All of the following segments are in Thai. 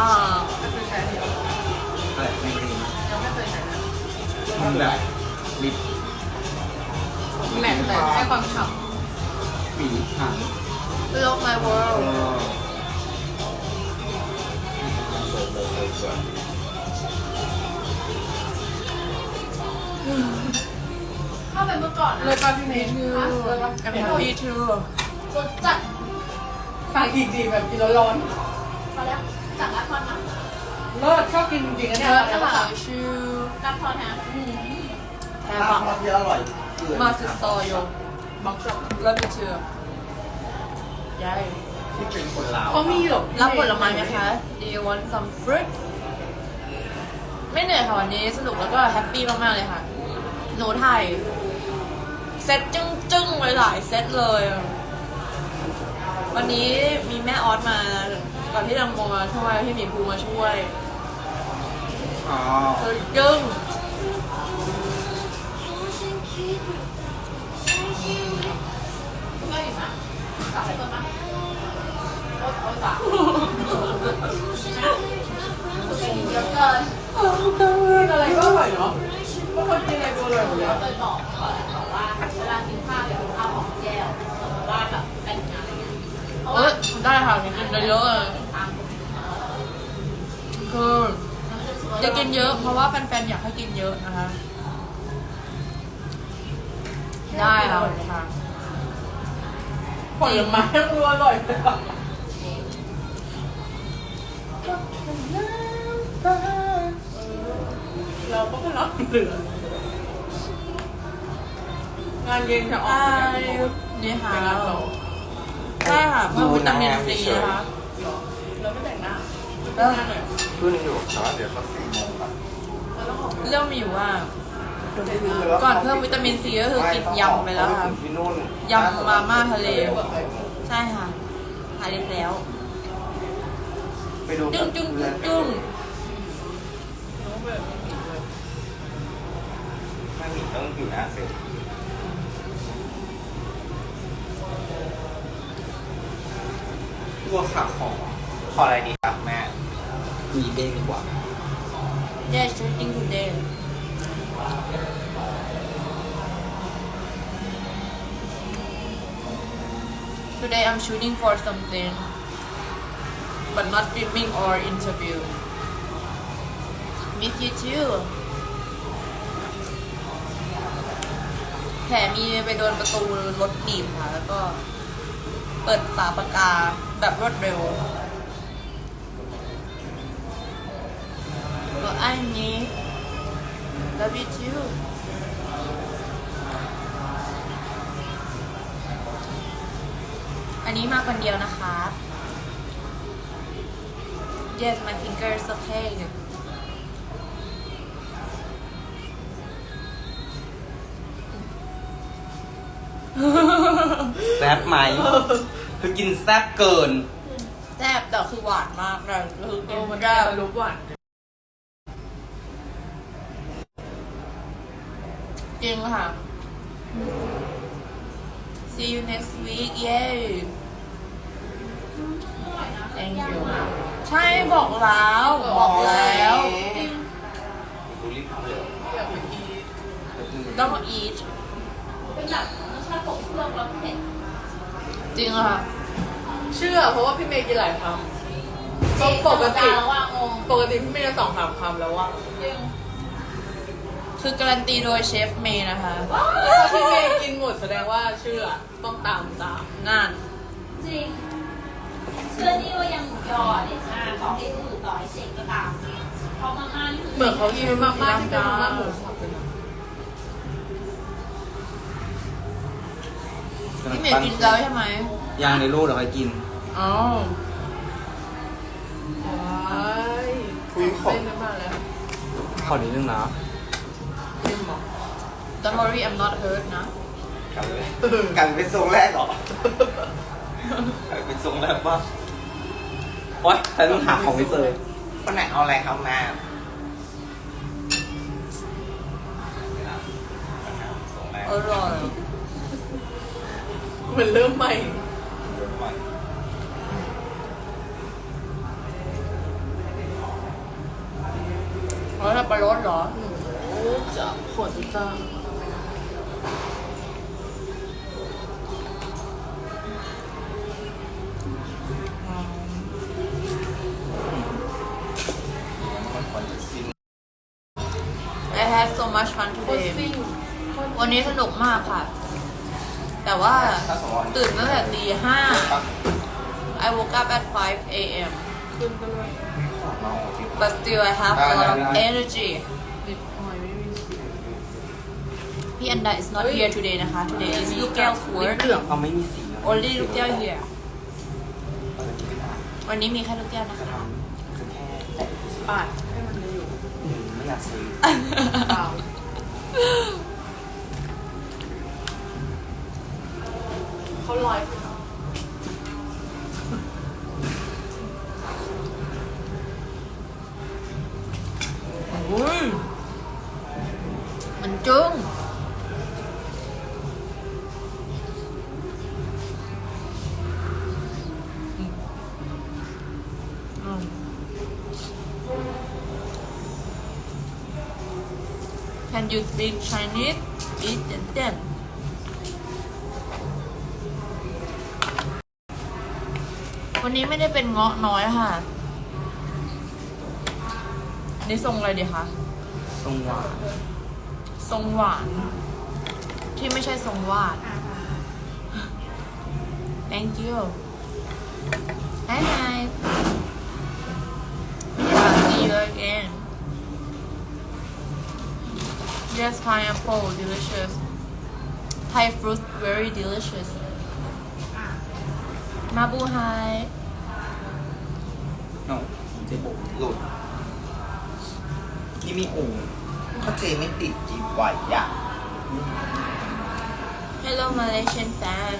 อ่าก็คือใช้อันเดียวอะไรไม่ดียังไม่เคยใช้นะมันแบบลิปแมทแต่ให้ความฉ่หวีหางโลก my เอ world อถ้าเป็นเมื่อก่อนำนะ เลยป่ะพี่เมย์ too ฮะเลยป่ะ I'm happy too รสจัดสั่งอีกดีแบบกินร้อนพอแล้วสั่งรับ ทอนนะๆเลิศชอบกินจริงๆนะเยเนี่ยอะนะคะชื่อรับทอนนะแทถ้าบทอดที่อร่อยเกินมาสุดซอยโยบอกชอบ Love you too ยายที่เป็นคนลาวเขามีหรอรับผลไม้ไหมคะ Do you want some fruit ไม่เหนื่อยค่ะวันนี้สนุกแล้วก็แฮปปี้มากๆเลยค่ะ หนูถ่ายเซตจึ้งๆไว้หลายเซตเลย วันนี้มีแม่ออสมา ก่อนที่ดังโมมาช่วยพี่หมีภูมาช่วยอ๋อเธอจึ้งก็อยู่นะสั่งให้เพิ่มมั้ยโอ๊ยโอ๊ยสั่งเยอะเกินกินอะไรก็อร่อยเนาะบางคนกินอะไรก็อร่อยหมดแล้วเคยบอกบอกว่าเวลากินข้าวอย่ากินข้าวของแก้วสมมติว่าแบบแต่งงานอะไรเงี้ยเพราะเอว่าอได้ค่ะกินเยอะๆเลยตาม คือจะกินเยอะเพราะว่าแฟนๆอยากให้กินเยอะนะคะ ได้ค่ะค่ะผลไม้ยังรู้อร่อยเลยอะเราก็ไม่รับเหลืองานเย็นจะออกใช่ไปกันหมดนี่ค่ะไปงานต่อใช่ค่ะเพิ่มวิตามินซีนะคะเราไม่แต่งหน้าแต่งหน้าหน่อย ขึ้นอยู่แต่ว่าเดี๋ยวก็สี่โมงครับเราต้องออกเรื่องมีอยู่ว่า ก่อนเพิ่มวิตามินซีก็คือกินยำไปแล้วค่ะ ที่นู่นยำมาม่าทะเล ใช่ค่ะหายเรียบแล้ว ไปดูจึ้งจึ้งจึ้งจึ้งน้องแบบไม่มีต้องอยู่หน้าเซ็ตตัวขาของขออะไรดีครับแม่ มีเบ้งดีกว่า Yeah shooting today Today I'm shooting for something but not filming or interview Miss you too แผลมีไปโดนประตูรถหนีบค่ะ แล้วก็เปิดฝาปากกาแบบรวดเร็ว ก็ไอ้นี้ love you too อันนี้มาคนเดียวนะคะ Yes my finger is okay แซ่บไหมคือกินแซ่บเกิน แซ่บแต่คือหวานมากเลยคือเอกิอนมันแซ่บจะรู้หวาน จริงค่ะ See you next week yay Thank you ใช่บอกแล้วบอกแล้วดูรีบทำเลยอยากไปกินต้อง eat เป็นแบบรสชาติของเครื่องแล้วเผ็ดจริงค่ะ เชื่อเพราะว่าพี่เมย์กินหลายคำก็ปกติแล้วว่างงปกติพี่เมย์จะสองสามคำแล้วว่าจริง คือการันตีโดยเชฟเมย์นะคะ ถ้าพี่เมย์กินหมดแสดงว่าเชื่อต้องตามตามนั่น จริง เชื่อนี่ว่ายังหมูยอเด็ดมากต่อให้อื่นต่อให้เซ็กก็ตามนะเพราะมาม่านี่คือเหมือนเขากินมากมากๆที่เป็นมาม่าหมูสับเลยนะพี่เมย์กินแล้วใช่ไหมยางในรูเดี๋ยวค่อยกิน อ๋อว้ายคุยขอเส้นนั้นมาแล้ว ขอนิดนึงนะเส้นหมอ Don't worry I'm not hurt นะ กลับเลยกลับเป็นทรงแรกเหรอกลับเป็นทรงแรกป่ะโอ๊ยแต่ต้องหาของไม่เจอวันไหนเอาอะไรครับแม่อร่อยเหมือนเริ่มใหม่อ๋อสับปะรดเหรอจะผลจะมัน วันนี้สนุกมากค่ะ แต่ว่าถ้าสมมติตื่นตั้งแต่ตีห้า I woke up at 5 a.m. ขึ้นก็เลย but still I have a lot of energy ดิบหอยไม่มีสีพี่อันดา is not here today นะคะ today is ลูกแก้ว work เหลืองเขาไม่มีสีนะ only ลูกแก้ว here เอาแต่กินไม่ได้วันนี้มีแค่ลูกแก้วนะคะคือแค่แตะปาดให้มันเลยอยู่อืมไม่อยากซื้อ เปล่าเขาลอยอุ้ยมันจึ้งอืม Can you speak Chinese? Eat and then วันนี้ไม่ได้เป็นเงาะน้อยค่ะ อันนี้ทรงอะไรดีคะ ทรงหวาน ทรงหวาน ที่ไม่ใช่ทรงวาด thank you hi hi yeah see you again yes pineapple delicious Thai fruit very delicious มาบูไฮเนาะเจ๊บอกหลุดที่มีองค์เขาเจไม่ติดจีบไหวอะ Hello Malaysian fan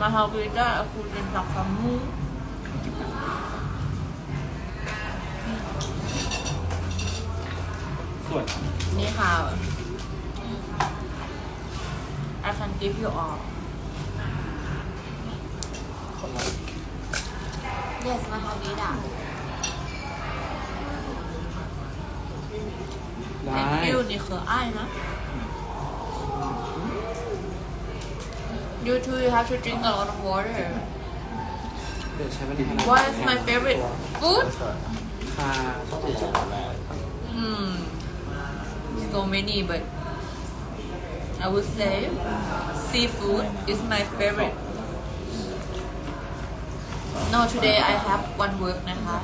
มาฮาวิด้า aku tentang kamu สวยนี่ค่ะ I can give you all Yes, my hobby da. ได้ you นี่คืออ้ายนะ You too you have to drink a lot of water. What is my favorite food? Hmm so many but I would say seafood is my favorite No, today I have one work นะคะ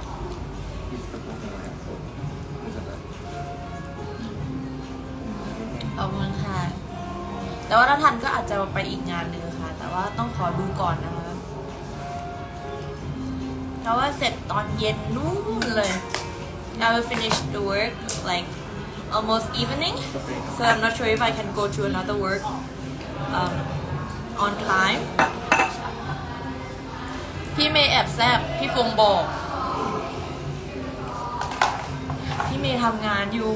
ขอบคุณค่ะ แต่ว่าถ้าทันก็อาจจะไปอีกงานหนึ่งค่ะ แต่ว่าต้องขอดูก่อนนะคะ เพราะว่าเสร็จตอนเย็นนู่นเลย I will finish the work like almost evening, so I'm not sure if I can go to another work um, on time. พี่เมย์แอบแซบพี่ฟงบอก พี่เมย์ทำงานอยู่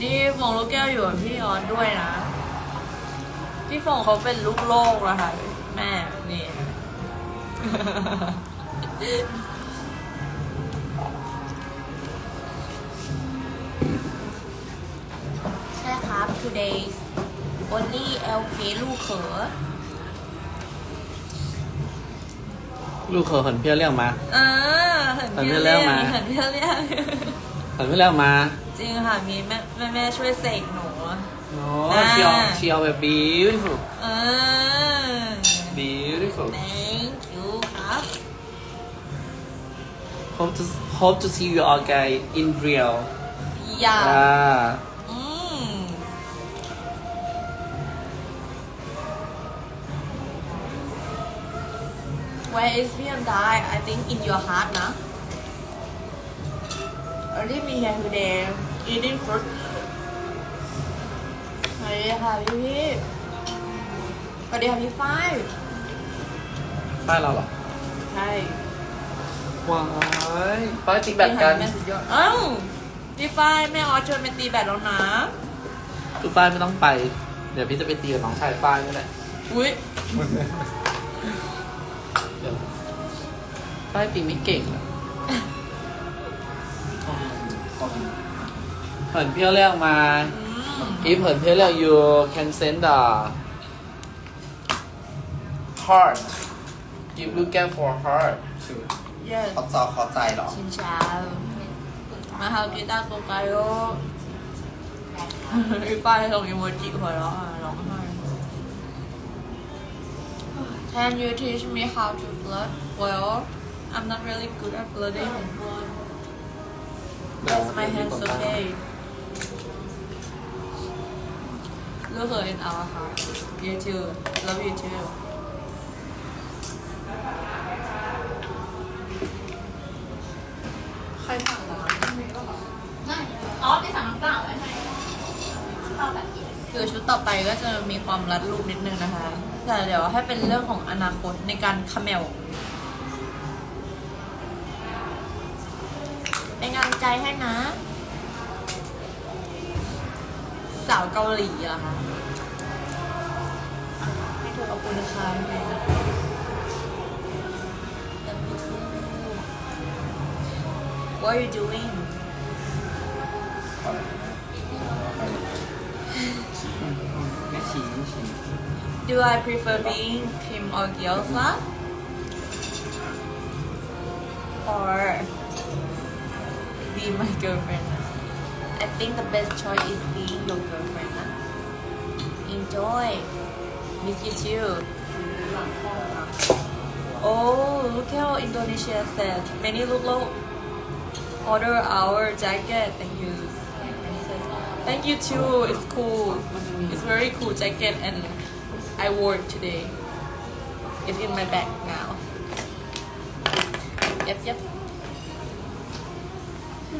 นี่ฟงลูกแก้วอยู่กับพี่ออนด้วยนะ พี่ฟงเขาเป็นลูกโลกนะคะแม่นี่ใช่ครับ today only LK ลูกเขอ ลูกเคยเหินเพี้ยวเรียกมา เออเห็นเห็นพี่พี่เลี้เลี้ยยงงมา เห็นพี่เลี้ยงเหินเพี้ยวเรียกมาจริงค่ะมีแม่แม่แม่ช่วยเสกหนูโอ้อ่าเชียวเชียวแบบ beautiful เออ beautiful thank you ครับ hope to hope to see you all guys in real อ Where is พี่อันดา I think in your heart นะ Only me here today eating fruit สวัสดีค่ะพี่พี่สวัสดีค่ะพี่ฝ้ายป้ายเราเหรอใช่ว้ายป้ายตีแบตกันแม่สุดยอดเอ้าพี่ฝ้ายแม่ออสชวนไปตีแบดแล้วนะ คือฝ้ายไม่ต้องไป เดี๋ยวพี่จะไปตีกับน้องชายฝ้ายนี่แหละ อุ้ย เดี๋ยวฝ้ายตีไม่เก่งอะตเผินเพี้ยวเรียกมาอืมอีเผินเพี้ยวเรียก you can send the heart give look at for heart yes เขาจอเขาใจเหรอ ชินชามาฮากิตาโกไกโออีป้ายส่งอีโมจิหัวเราะร้องไห้ Can you teach me how to flirt? Well, I'm not really good at flirting. But my hands okay. Look her in our heart. You too. Love you too. ใครสั่งร้านพี่เมย์ก็เหรอไม่อ๋อไปสั่งน้ำเปล่าไว้ให้ชอบแบบเย็นคือชุดต่อไปก็จะมีความรัดรูปนิดนึงนะคะ แต่เดี๋ยวให้เป็นเรื่องของอนาคตในการคาเมลเป็นกำลังใจให้นะ สาวเกาหลีเหรอคะให้เธอขอบคุณนะคะแม่ What are you doing ไม่ชี้ไม่ชี้ Do I prefer being Kim or Gyoza? Or be my girlfriend? I think the best choice is being your girlfriend. Enjoy. Miss you too. Oh, look how Indonesia said. Many look low. Order our jacket. Thank you. Thank you too. It's cool. It's very cool jacket and I wore it today. It's in my bag now. Yep, yep.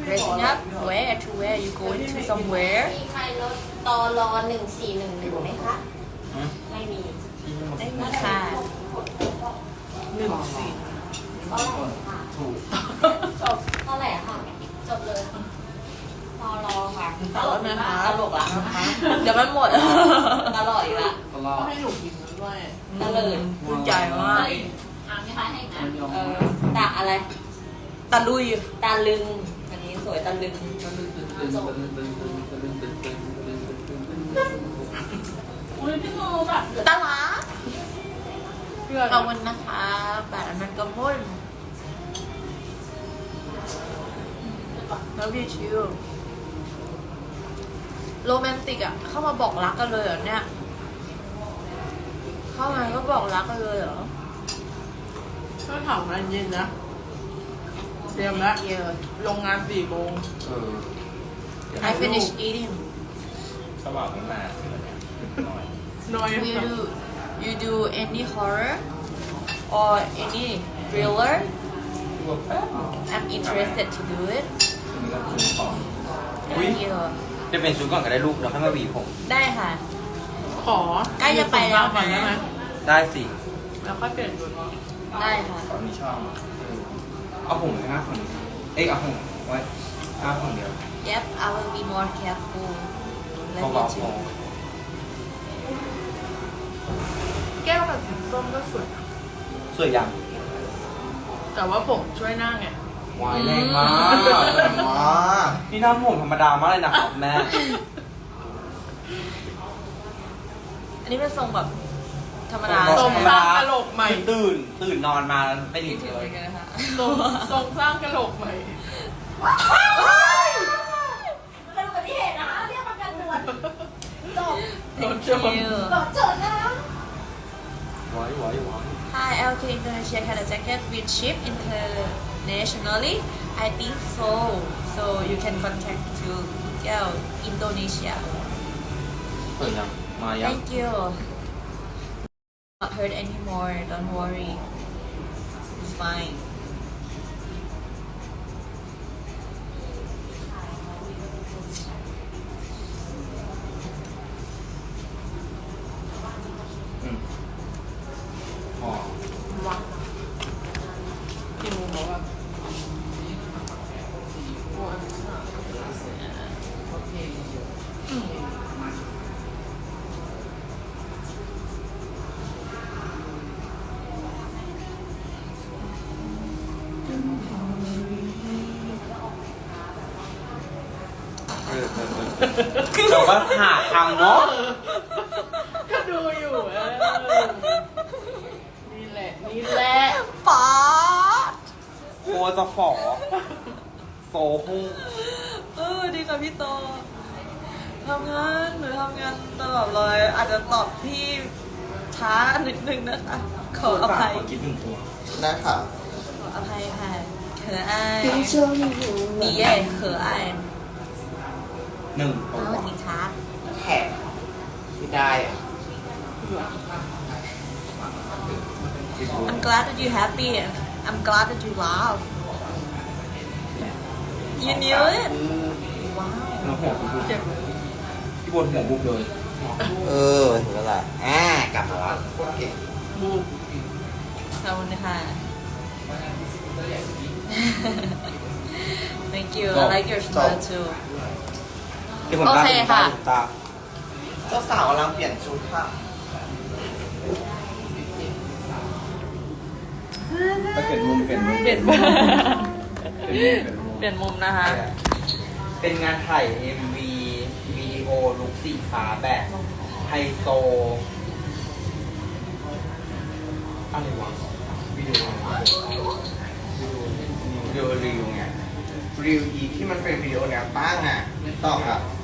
Dressing up. Where to where? You going to somewhere? มีใครรถตอรอหนึ่งสี่หนึ่งหนึ่งไหมคะอืมไม่มีได้มีค่ะหนึ่งสี่เท่าไหร่ค่ะถูกจบเท่าไหร่ค่ะ จบเลยตอรอค่ะตลกไหมคะตลกอะเดี๋ยวมันหมดตลอดอีกละ ตลอก็ดให้หนูกินด้วยตะเลิดพูดใหญ่มากเฮ้ยอะมีใครให้นะมันยอมเออตาอะไร ตะลุย ตาลึง อันนี้สวยตาลึง อุ้ยพี่โมแบบตาหลาเพื่อนขอบคุณนะคะแบบนั้นก็พ่นแล้วพี่ชิวโรแมนติกอะเข้ามาบอกรักกันเลยเหรอเนี่ย เข้ามาก็บอกรักกันเลยเหรอก็ถามงานเย็นนะ เตรียมแล้วเยอะลงงานสี่โมงเออ I finish eating สว่างไม่มาเสือเนี่ยหน่อย น้อย you do you do any horror or any thriller รวมแป๊บ I'm interested to do it คุณก็คุณของ อุ๊ย thank you จะเป็นชุดก่อนก็ได้ลูกแล้วค่อยมาหวีผม ได้ค่ะ ขอใกล้จะไปแล้วนะก่อนได้ไหมได้สิแล้วค่อยเปลี่ยนชุดได้ค่ะตอนนี้ชอบเอาผมไปห้าคนเอ้ยเอาผมไว้ห้าคนเดียว Yep I will be more careful พ Love อ you ๆพ too อแก้วแบบสีส้มก็สวยสวยยังแต่ว่าผมช่วยหน้าไง วายแรงมากแรงมากนี่ทำผมธรรมดามากเลยนะครับแม่ อันนี้เป็นทรงแบบธรรมดาทรงใช่สไหมร้างกะโหลกใหม่คือตื่น ตื่นนอนมาไปหลิคิดงถึงเลเลยยกันนะคะ ทรงทรงสร้างกะโหลกใหม่ เป็นอุบัติเหตุนะคะเรียกประกันด่วนจบโดนช Thank น you โดนโจทย์นะไว้ไว้ไว้ Hi LK Indonesia can a jacket with ship internationally I think so so you can contact to Miguel Indonesia สวยยัง Maya. Thank you. Not hurt anymore. Don't worry. It's fine. เราก็หาทำเนาะก็ดูอยู่เออนี่แหละ นี่แหละป๊าดโคจะฝอโซหุ้งเออดีค่ะพี่โตทำงานหนูทำงานตลอดเลย อาจจะตอบพี่ช้านิดนึงนะคะ ขออภัยขอคิดหนึ่งตัวได้ค่ะขออภัยค่ะเขินอายมีเย่เขินอาย หนึ่งแล้ตัววมีช้าแถมไม่ได้อะ I'm glad that you happy I'm glad that you laugh You knew it ว้าวหัวบุบพี่บนหัวบุบเลยเออถึงแล้วล่ะอ่ากลับมาแล้วโคตรเก่งบูมขอบคุณค่ะ Thank you I like your smile too ที่ผมโอตาเคถึงค่ะตาถึงตาเจ้าสาวกำลังเปลี่ยนชุดค่ะไปเปลี่ยนมุมเปลี่ยนมุมเปลี่ยนเปลี่ยนมุมเปลี่ยนมุมเปลี่ยนมุมนะคะ เป็นงานถ่าย MV วิดีโอลุคสีฟ้าแบบไฮโซอะไรวะวิดีโอวิดีโอรีวิวไงรีวอีที่มันเป็นวิดีโอแนวตั้งอะต่ออะเ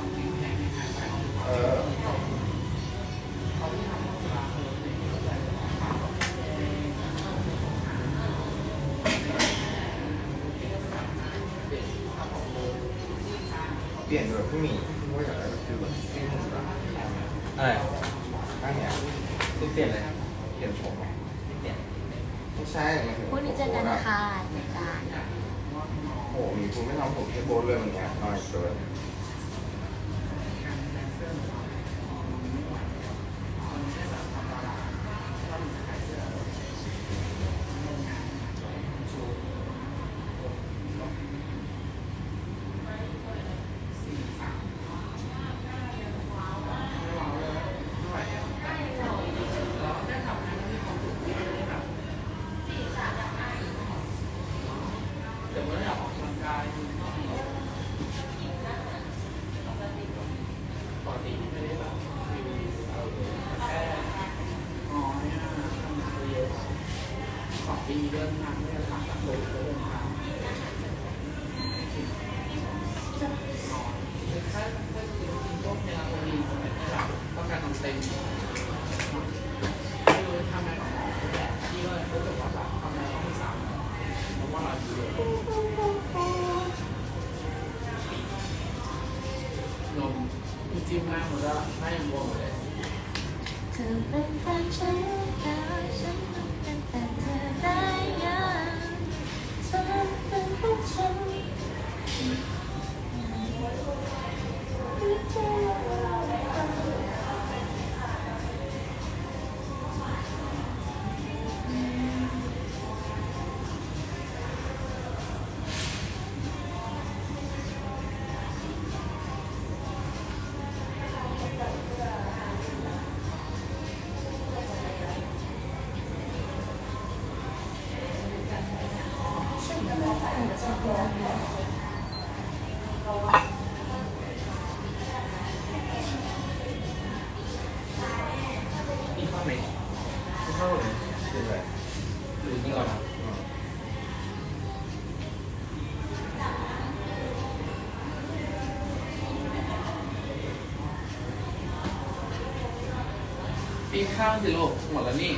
ปีนข้าวสิลูกหมดแล้วนี่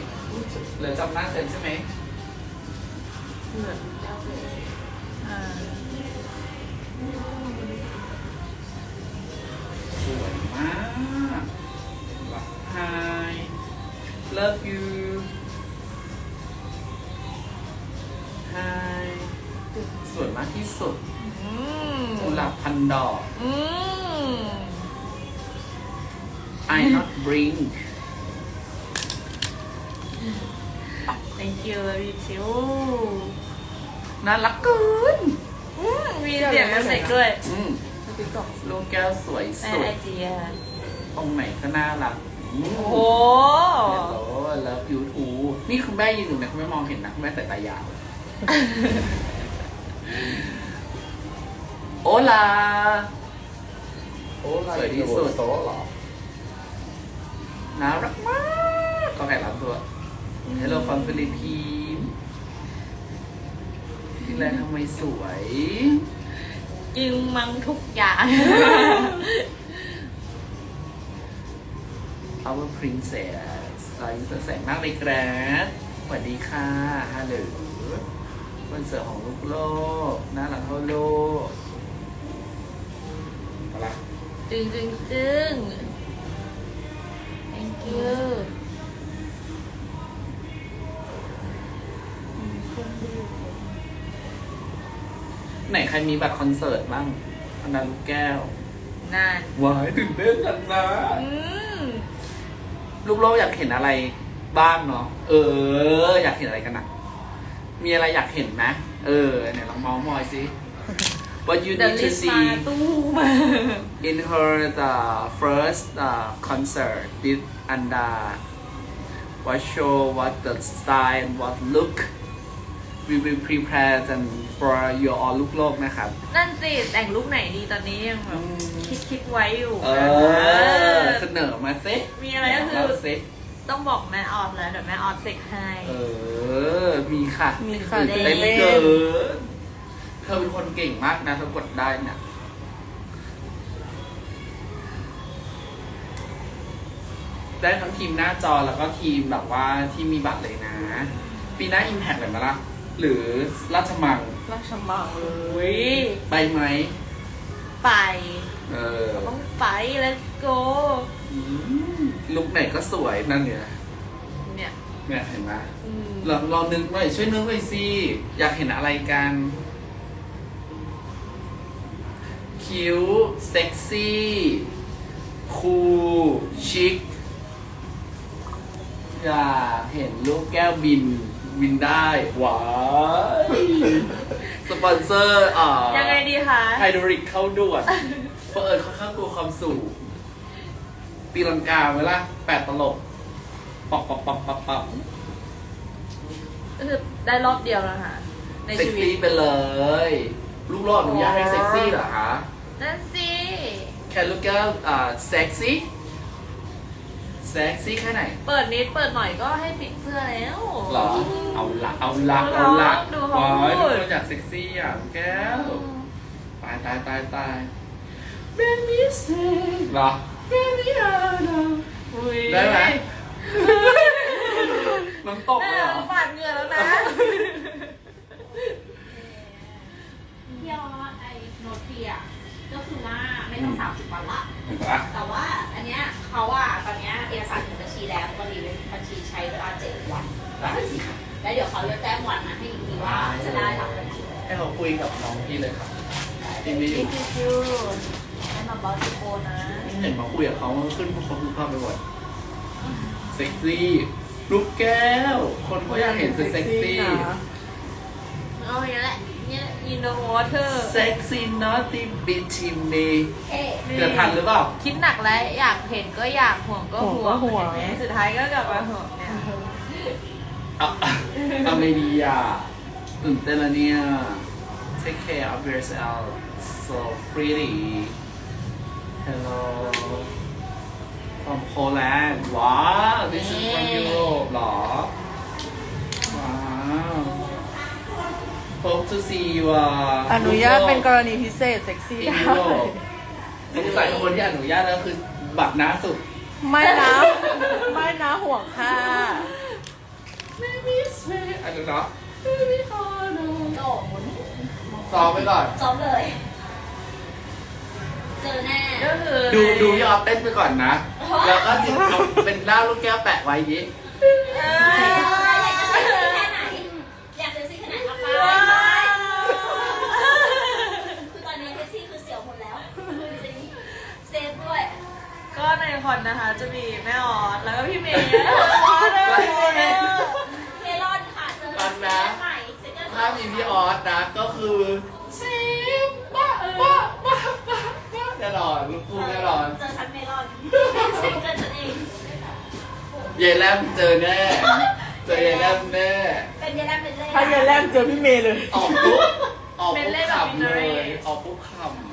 เหลือจำหน้าเซ็นใช่ไหมอ่าสวยมาก Hi love you Hi สวยมากที่สุดอืมกุหลาบพันดอก อืม I not bring Thank you love you too น่ารักเกินอืมมีเสียงเอฟเฟกต์ด้วยอืมลูกแก้วสวยในสุดไอจีอะตรงไหนก็น่ารักโอ้โหโอ้เลิฟยูทูนี่คุณแม่ยืนอยู่นะคุณแม่มองเห็นนะคุณแม่สายตายาว โอลาโอ้สวยที่สุดโต๊ะเหรอน่ารักมากก็แข่รับตัว Hello from Philippines ที่แร กทำไมสวยจึงมังทุกอย่าง Our Princess รอยยิ้มสดใสมากเลยแกรดสวัสดีค่ะฮัลโหลวันเสือของลูกโลกน่ารักเท่าโลกอะไรจึงจึงจึง thank you ไหนใครมีบัตรคอนเสิร์ตบ้างอันดาลูกแก้วนั่นวายตื่นเต้นจังนะ อืม ลูกโลกอยากเห็นอะไรบ้างเนาะ เออ อยากเห็นอะไรกันนะมีอะไรอยากเห็นไหมเออเนี่ยลองเมองมอยสิ What you เด need ลิ to สมา see ตู้มา in her the first uh, concert with Anda what show what the style and what look we will prepare and for your all ลูกโลกนะครับ นั่นสิ แต่งลุกไหนดีตอนนี้ยังแบบคิดคิดไว้อยู่เออเสนอมาสิมีอะไรก็คือเล่าสิต้องบอกแม่ออฟแล้วเดี๋ยวแม่ออฟเซ็กให้ เออ มีค่ะมีค่ะตื่นเต้นเล่น เกินเธอเป็นคนเก่งมากนะเธอกดได้เนี่ยได้ทั้งทีมหน้าจอแล้วก็ทีมแบบว่าที่มีบัตรเลยนะ ปีหน้าอิมแพกเลยไหมล่ะหรือราชมัง ราชมังเลยไปไหม ไป เออต้องไป let's go อืมลุกไหนก็สวยนั่นเนี่ย เนี่ยเนี่ยเห็นไหมอืมลองลองนึกหน่อยช่วยนึกหน่อยสิ อยากเห็นอะไรกัน คิ้ว เซ็กซี่ คูลชิค อยากเห็นลูกแก้วบิน บินได้ว้าย สปอนเซอร์อ่ายังไงดีคะไฮดรอลิกเข้าด่วนเพราะเอิญค่อนข้างกลัวความสูงตีลังกาไว้ละแปดตลบปับปับปับปับปับก็คือได้รอบเดียวแล้วค่ะ ในเซ็กชีวิต ซี่ไปเลย ลูกรอดอนุญาตให้เซ็กซี่เหรอคะ นั่นสิแค่ลูก แก้วอ่าเซ็กซี่เซ็กซี่แค่ไหนเปิดนิดเปิดหน่อยก็ให้ปิดเสื้อแล้ว หรอ เอาละเอาละดูเอาละดูเขาว้ายพูทุกดคนอยากเซ็กซี่อะลูกแก้ว ตายตายตายตาย Baby say เหรอ Baby I know อุ๊ยได้ไหม น้ำตกแม่เลยเหรอ ปาดเหงื่อแล้วนะพี่ออสไอโนเทียก็คือว่าไม่ต้องสามสิบวันละ อะแต่ว่าอันเนี้ยเขาอะตอนเนี้ยเอกสารถึงบัญชีแล้วตอนนี้เป็นบัญชีใช้เวลาเจ็ดวัน ได้สิค่ะแล้วเดี๋ยวเขาจะแจ้งวันมาให้อีกทีว่าจะได้รับบัญชีให้เขาคุยกับน้องพี่เลยครับพี่ไม่อนี่ยู่คือคิวให้มาบอสโกนะเห็นมาคุยกับเขาขึ้นพวกเขาคือภาพไปหมดเซ็กซี่ลูกแก้ว คนก็อยากเห็นเซ็กซี่ เอาอย่างนี้แหละเนี่ย in the water เซ็กซี่นอตตี้บิชิมนีเอ๊ะเกิดทันหรือเปล่า คิดหนักแล้วอยากเห็นก็อยากห่วงก็ห่วงเห็นไหมสุดท้ายก็กลับมาห่วงเนี่ยอะเอาไม่ดีอะตื่นเต้นแล้วเนี่ย Take care of yourself so pretty Hello from Poland ว้าว this is from Europe เหรอ ว้าว Hope to see you อะอนุญาตเป็นกรณีพิเศษเซ็กซี่ in ได้ Europe สงสัยคนที่อนุญาตแล้วคือบัตรหน้าสุด ไม่นะไม่นะห่วงค่ะ Maybe sweet อันนี้เนาะ Maybe harder โตหมุนซ้อมไปก่อน ซ้อมเลย เจอแน่ก็คือดูดูยอดเต้นไปก่อนนะ แล้วก็จิบเอาเป็นหน้าลูกแก้วแปะไว้อยิ เออยากจะเซ็กซี่ อ แค่ไหน อยากเซ็กซี่แค่ไหนเอาไป ว้าว คือตอนนี้เซ็กซี่คือเสียวหมดแล้วคือเซ็กซี่เซฟด้วย ก็ใน คอนนะคะ จะมีแม่ออสแล้วก็พี่เมย์ออสเลยเมลอนค่ะเจอตอนนะ ใหม่เซ็กเกอร์ถ้ามีพี่ออสนะก็คือซีมบ้าบ้าบ้าบ้าบ้าแน่นอนลูกคู่แน่นอนเจอชั้นเมลอนเซ็กเกอร์ฉันเองยายแลมเจอแน่ เจอยายแลมแน่ เป็นยาแลมเป็นเล่ถ้าเย็นแรกเจอพี่เมย์เลย ออกปุ๊บออกเป็ปุ๊นบเล่นแบบขำเลมินเรยออกปุ๊บขจริง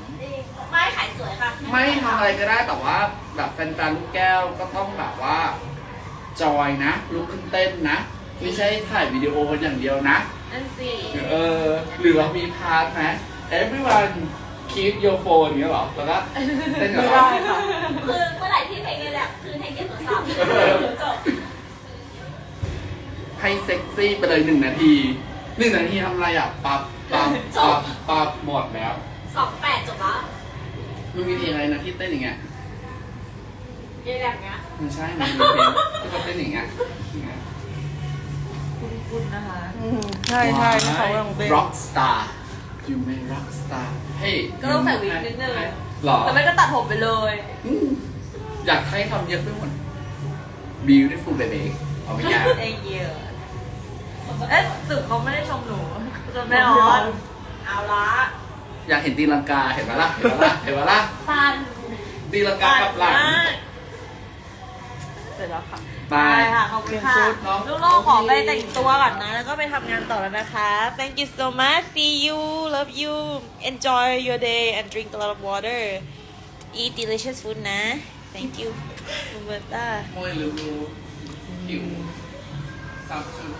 ไม่ขายสวยค่ะไม่ทำอะไรก็ได้แต่ว่า แบบแฟนๆลูกแก้วก็ต้องแบบว่า จอยนะลุกขึ้นเต้นนะ ไม่ใช่ถ่ายวิดีโออย่างเดียวนะ นั่นสิเออ หรือเรามีพาร์ทไหม everyone keep your phone อย่างเงี้ยเหรอแล้วก็เต้นกับไม่เราได้ค่ะคือเมื่อไหร่ที่เพลงเนี่ยแหละคือให้เก็บโทรศัพท์จบให้เซ็กซี่ไปเลยหนึ่งนาทีหนึ่งนาทีทำอะไรอะ ปับปับปับปับหมดแล้ว สองแปดจบละ มันมีเพลงอะไรนะที่เต้นอย่างเงี้ยเยี่ยแบบเนี้ยไม่ใช่มันมีเพลงที่เขาเต้นอย่างเงี้ยอย่างเงี้ย คุณนะคะใช่ใช่ที่เขาลองเป็นร็อกสตาร์ยูเมนร็อกสตาร์เฮ้ยก็ต้องใส่วิกนิดนึง หรอแต่ไม่ก็ตัดผมไปเลยอืมอยากให้ทำเยอะไปหมด beautiful baby เอาไม่ยากเอเยอะเอ๊ะสึกเขาไม่ได้ชมหนูจนไม่ออนเอาละ อยากเห็นตีลังกาเห็นไหมล่ะ เห็นไหมล่ะ เห็นไหมล่ะปันตีลังกากลับหลัง เสร็จแล้วค่ะบายค่ะ ขอบคุณค่ะเปลี่ยนชุดเนอะลูกโลกขอไปแต่งตัวก่อนนะ แล้วก็ไปทำงานต่อแล้วนะคะ thank you so much see you love you enjoy your day and drink a lot of water eat delicious food นะ thank you คุณเบอร์ต้ามวยรู้รู้หิวซับชุดที่พี่โม